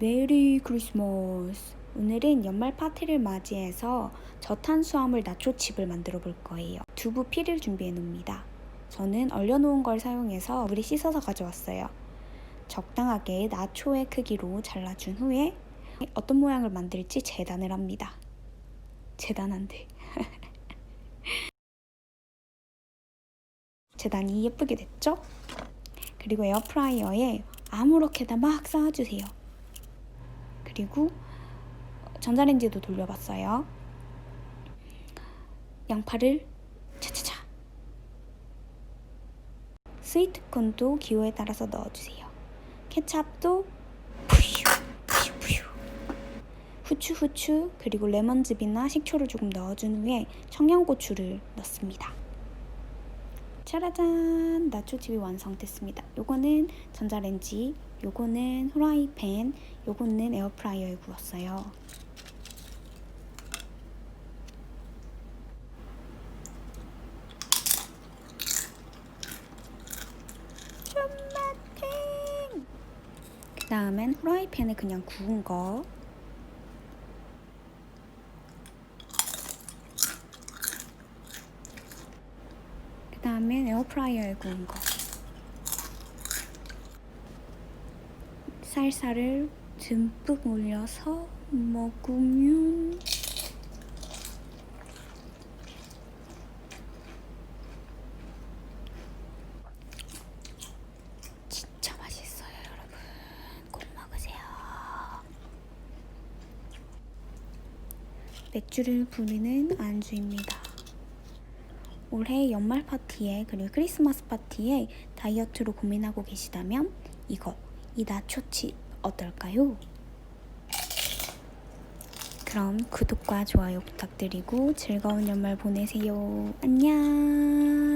메리 크리스마스. 오늘은 연말 파티를 맞이해서 저탄수화물 나초 칩을 만들어 볼 거예요. 두부 피를 준비해 놓습니다. 저는 얼려놓은 걸 사용해서 물에 씻어서 가져왔어요. 적당하게 나초의 크기로 잘라준 후에 어떤 모양을 만들지 재단을 합니다. 재단한데. 재단이 예쁘게 됐죠? 그리고 에어프라이어에 아무렇게나 막 쌓아주세요. 그리고 전자레인지도 돌려봤어요. 양파를 차차차. 스위트콘도 기호에 따라서 넣어주세요. 케찹도. 후추 후추 그리고 레몬즙이나 식초를 조금 넣어준 후에 청양고추를 넣습니다. 짜라잔 나초칩이 완성됐습니다. 요거는 전자레인지, 요거는 후라이팬, 요거는 에어프라이어에 구웠어요. 그 다음엔 후라이팬에 그냥 구운 거 그 다음엔 에어프라이어에 구운 거. 살살을 듬뿍 올려서 먹으면 진짜 맛있어요 여러분. 꼭 먹으세요. 맥주를 부리는 안주입니다 올해 연말 파티에 그리고 크리스마스 파티에 다이어트로 고민하고 계시다면 이거 이 나초칩 어떨까요? 그럼 구독과 좋아요 부탁드리고 즐거운 연말 보내세요. 안녕.